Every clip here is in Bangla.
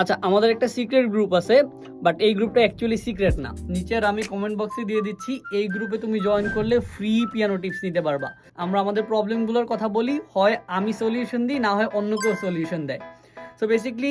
আচ্ছা আমাদের একটা সিক্রেট গ্রুপ আছে বাট এই গ্রুপটা অ্যাকচুয়ালি সিক্রেট না। নিচের আমি কমেন্ট বক্সে দিয়ে দিচ্ছি, এই গ্রুপে তুমি জয়েন করলে ফ্রি পিয়ানো টিপস নিতে পারবা। আমরা আমাদের প্রবলেমগুলোর কথা বলি, হয় আমি সলিউশন দিই, না হয় অন্য কেউ সলিউশন দেয়। সো বেসিকলি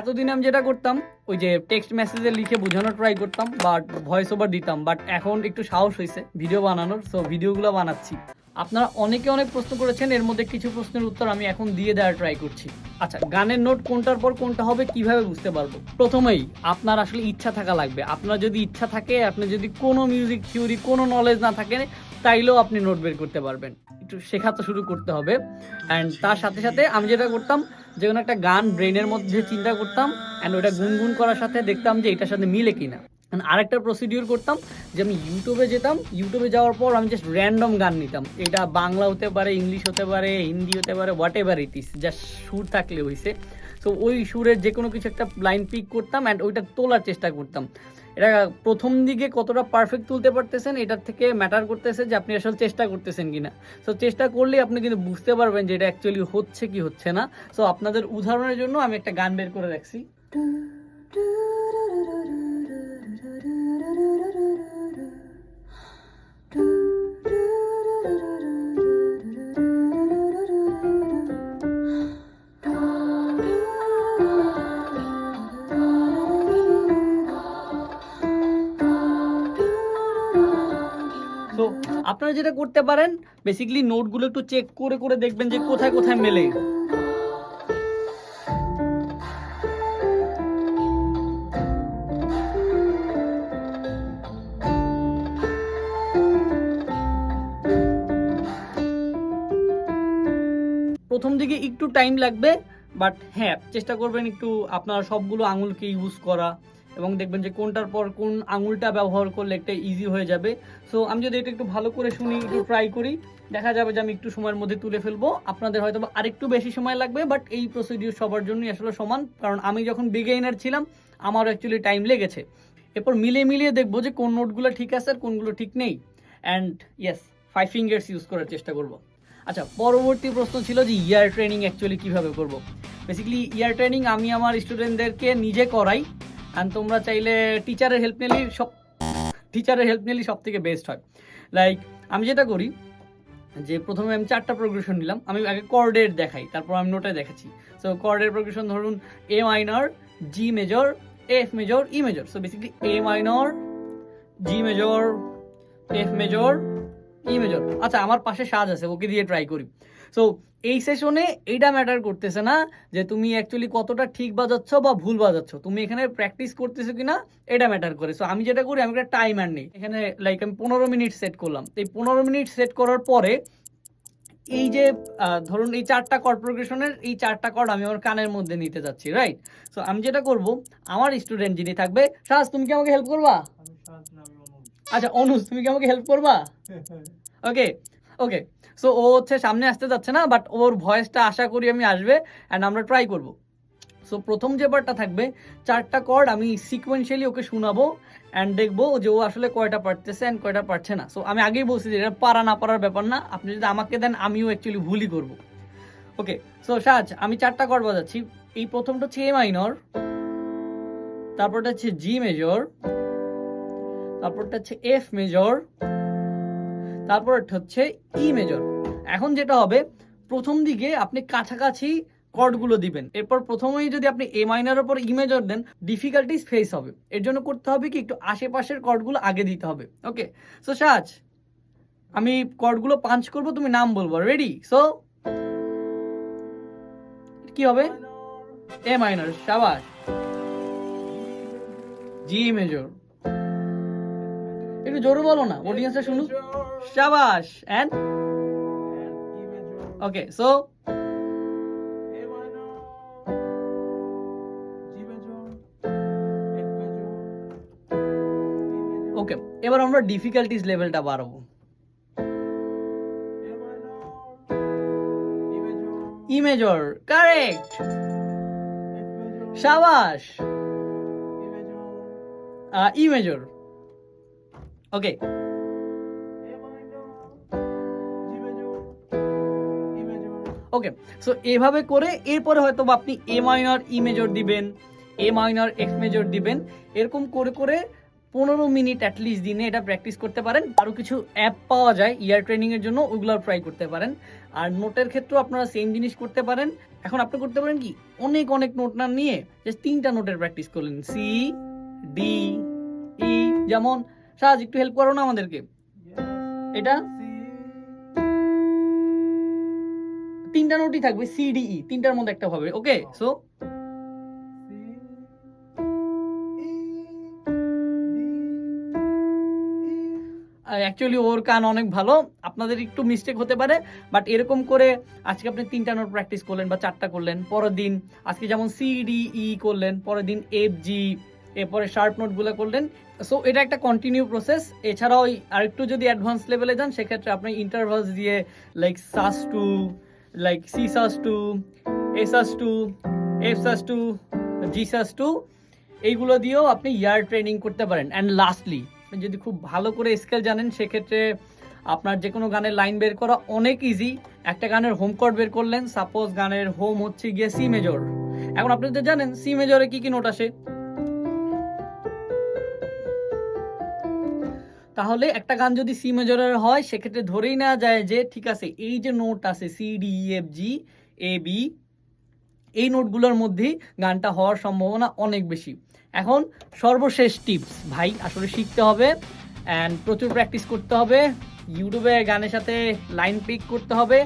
এতদিন আমি যেটা করতাম, ওই যে টেক্সট মেসেজে লিখে বোঝানোর ট্রাই করতাম বাট ভয়েস ওভার দিতাম বাট এখন একটু সাহস হয়েছে ভিডিও বানানোর সো ভিডিওগুলো বানাচ্ছি। আপনারা অনেকে অনেক প্রশ্ন করেছেন, এর মধ্যে কিছু প্রশ্নের উত্তর আমি এখন দিয়ে দেওয়ার ট্রাই করছি। আচ্ছা গানের নোট কোনটার পর কোনটা হবে কীভাবে বুঝতে পারব? প্রথমেই, আপনার আসলে ইচ্ছা থাকা লাগবে। আপনার যদি ইচ্ছা থাকে আপনার যদি কোনো মিউজিক থিওরি কোনো নলেজ না থাকে তাইলেও আপনি নোট বের করতে পারবেন। একটু শেখা তো শুরু করতে হবে। অ্যান্ড তার সাথে সাথে আমি যেটা করতাম, যে কোনো একটা গান ব্রেনের মধ্যে চিন্তা করতাম অ্যান্ড ওটা গুনগুন করার সাথে দেখতাম যে এটার সাথে মিলে কিনা। আরেকটা প্রসিডিওর করতাম, যে আমি ইউটিউবে যেতাম ইউটিউবে যাওয়ার পর আমি জাস্ট র্যান্ডম গান নিতাম। এটা বাংলা হতে পারে ইংলিশ হতে পারে হিন্দি হতে পারে whatever it is just সুর থাকলে হয়েছে তো ওই সুরের যে কোনো কিছু একটা লাইন পিক করতাম অ্যান্ড ওইটা তোলার চেষ্টা করতাম। এটা প্রথম দিকে কতটা পারফেক্ট তুলতে পারতেছেন, এটার থেকে ম্যাটার করতেছে যে আপনি আসলে চেষ্টা করতেছেন কি না সো চেষ্টা করলে আপনি কিন্তু বুঝতে পারবেন যে এটা অ্যাকচুয়ালি হচ্ছে কি হচ্ছে না। সো আপনাদের উদাহরণের জন্য আমি একটা গান বের করে রাখছি। আপনারা যেটা করতে পারেন বেসিক্যালি নোটগুলো একটু চেক করে করে দেখবেন যে কোথায় কোথায় মেলে। প্রথম দিকে একটু টাইম লাগবে বাট হ্যাঁ চেষ্টা করবেন একটু আপনার সবগুলো আঙুলকে ইউজ করা। এবং দেখবেন যে কোনটার পর কোন আঙুলটা ব্যবহার করলে একটা ইজি হয়ে যাবে। সো আমি যদি এটা একটু ভালো করে শুনি, একটু ট্রাই করি, দেখা যাবে যে আমি একটু সময়ের মধ্যে তুলে ফেলব। আপনাদের হয়তো আরেকটু বেশি সময় লাগবে বাট এই প্রসিডিউর সবার জন্যই আসলে সমান, কারণ আমি যখন বিগেইনার ছিলাম, আমারও অ্যাকচুয়ালি টাইম লেগেছে। এরপর মিলিয়ে মিলিয়ে দেখব যে কোন নোটগুলো ঠিক আছে আর কোনগুলো ঠিক নেই। And yes five fingers use করার চেষ্টা করব। আচ্ছা পরবর্তী প্রশ্ন ছিল যে ইয়ার ট্রেনিং অ্যাকচুয়ালি কীভাবে করব? বেসিক্যালি ইয়ার ট্রেনিং আমি আমার স্টুডেন্টদেরকে নিজে করাই। অ্যান্ড তোমরা চাইলে টিচারের হেল্প নিলেই সব টিচারের হেল্প নিলেই সব থেকে বেস্ট হয়। লাইক আমি যেটা করি, যে প্রথমে আমি চারটা প্রোগ্রেশন নিলাম, আমি আগে কর্ডের দেখাই, তারপর আমি নোটে দেখাচ্ছি। সো কর্ডের প্রোগ্রেশন ধরুন A minor G major F major E major so basically A minor G major F major E major আচ্ছা আমার পাশে সাজ আছে, ওকে দিয়ে ট্রাই করি। সো এই সেশনে এইটা ম্যাটার করতেছে না যে তুমি অ্যাকচুয়ালি কতটা ঠিক বাজাচ্ছ বা ভুল বাজাচ্ছ। তুমি এখানে প্র্যাকটিস করতেছো কিনা এটা ম্যাটার করে। সো আমি যেটা করি আমি একটা টাইমার নেই। এখানে লাইক আমি পনেরো মিনিট সেট করলাম। এই পনেরো মিনিট সেট করার পরে এই যে ধরুন এই চারটা কর্ড প্রোগ্রেশনের এই চারটা কর্ড আমি আমার কানের মধ্যে নিতে যাচ্ছি রাইট সো আমি যেটা করব আমার স্টুডেন্ট যিনি থাকবে সাজ তুমি কি আমাকে হেল্প করবা? আচ্ছা অনুজ তুমি কি আমাকে হেল্প করবা? ওকে ওকে সো ও হচ্ছে সামনে আসতে যাচ্ছে না বাট ওর ভয়েসটা আশা করি আমি আসবে অ্যান্ড আমরা ট্রাই করব। সো প্রথম যে পার্টটা থাকবে, চারটা কর্ড আমি সিকোয়েন্সিয়ালি ওকে শোনাবো অ্যান্ড দেখব যে ও আসলে কয়টা পারতেছে অ্যান্ড কয়টা পারছে না। সো আমি আগেই বলছি যে এটা পারা না পারার ব্যাপার না, আপনি যদি আমাকে দেন, আমিও অ্যাকচুয়ালি ভুলই করব। ওকে সো সাজ, আমি চারটা কর্ড বাজাচ্ছি। এই প্রথমটা হচ্ছে এ মাইনর তারপরটা হচ্ছে জি মেজর তারপরটা হচ্ছে এফ মেজর তারপর হচ্ছে ই মেজর এখন যেটা হবে, প্রথম দিকে আপনি কাছাকাছি কর্ডগুলো দিবেন। এরপর প্রথমেই যদি আপনি এ মাইনার ওপর ই মেজর দেন ডিফিকাল্টিস ফেস হবে। এর জন্য করতে হবে কি, একটু আশেপাশের কর্ডগুলো আগে দিতে হবে। ওকে সো সাজ, আমি কর্ডগুলো পাঞ্চ করব, তুমি নাম বলব। রেডি সো কি হবে? এ মাইনার সাবাস। জি মেজর একটু জোরে বলো না অডিয়েন্সটা শুনুক শাবাশ এন্ড ওকে সো ওকে এবার আমরা ডিফিকাল্টিস লেভেলটা বাড়াবো। E major correct শাবাশ E major okay okay so এভাবে করে এরপরে হয়তো আপনি এ মাইনর ই মেজর দিবেন এ মাইনর এক্স মেজর দিবেন। এরকম করে করে পনেরো মিনিট অ্যাটলিস্ট দিনে এটা প্র্যাকটিস করতে পারেন। আরও কিছু অ্যাপ পাওয়া যায় ইয়ার ট্রেনিংয়ের জন্য ওগুলো ট্রাই করতে পারেন। আর নোটের ক্ষেত্রেও আপনারা সেম জিনিস করতে পারেন। এখন আপনি করতে পারেন কি? অনেক অনেক নোট না নিয়ে জাস্ট তিনটা নোটের প্র্যাকটিস করলেন। সি ডি ই যেমন সাজ একটু হেল্প করো না আমাদেরকে। এটা? তিনটা নোটই থাকবে সি ডি ই তিনটার মধ্যে একটা হবে ওকে সো অ্যাকচুয়ালি ওর কান অনেক ভালো, আপনাদের একটু মিস্টেক হতে পারে বাট এরকম করে আজকে আপনি তিনটা নোট প্র্যাকটিস করলেন বা চারটা করলেন, পরের দিন আজকে যেমন সি ডি ই করলেন, পরের দিন এফ জি এরপরে শার্প নোটগুলো করলেন। সো এটা একটা কন্টিনিউ প্রসেস এছাড়াও আরেকটু যদি অ্যাডভান্স লেভেলে যান, সেক্ষেত্রে আপনি ইন্টারভালস দিয়ে like sus two like C sus two A sus two F sus two G sus two এইগুলো দিয়েও আপনি ইয়ার ট্রেনিং করতে পারেন। অ্যান্ড লাস্টলি যদি খুব ভালো করে স্কেল জানেন, সেক্ষেত্রে আপনার যে কোনো গানের লাইন বের করা অনেক ইজি একটা গানের হোম কর্ড বের করলেন সাপোজ গানের হোম হচ্ছে গিয়ে সি মেজর এখন আপনি তো জানেন সি মেজরে কি কি নোট আসে? তাহলে একটা গান যদি সি মেজরের হয়, সেক্ষেত্রে ধরেই না যায় যে, ঠিক আছে, এই যে নোট আছে C D F G A B এই নোটগুলোর মধ্যেই গানটা হওয়ার সম্ভাবনা অনেক বেশি। এখন সর্বশেষ টিপস ভাই, আসলে শিখতে হবে অ্যান্ড প্রচুর প্র্যাকটিস করতে হবে। ইউটিউবে গানের সাথে লাইন পিক করতে হবে।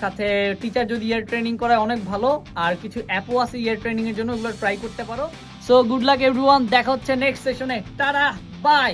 সাথে টিচার যদি ইয়ার ট্রেনিং করায়, অনেক ভালো। আর কিছু অ্যাপও আছে ইয়ার ট্রেনিংয়ের জন্য, ওগুলো ট্রাই করতে পারো। সো গুড লাক এভরিওয়ান দেখা হচ্ছে নেক্সট সেশনে তারা বাই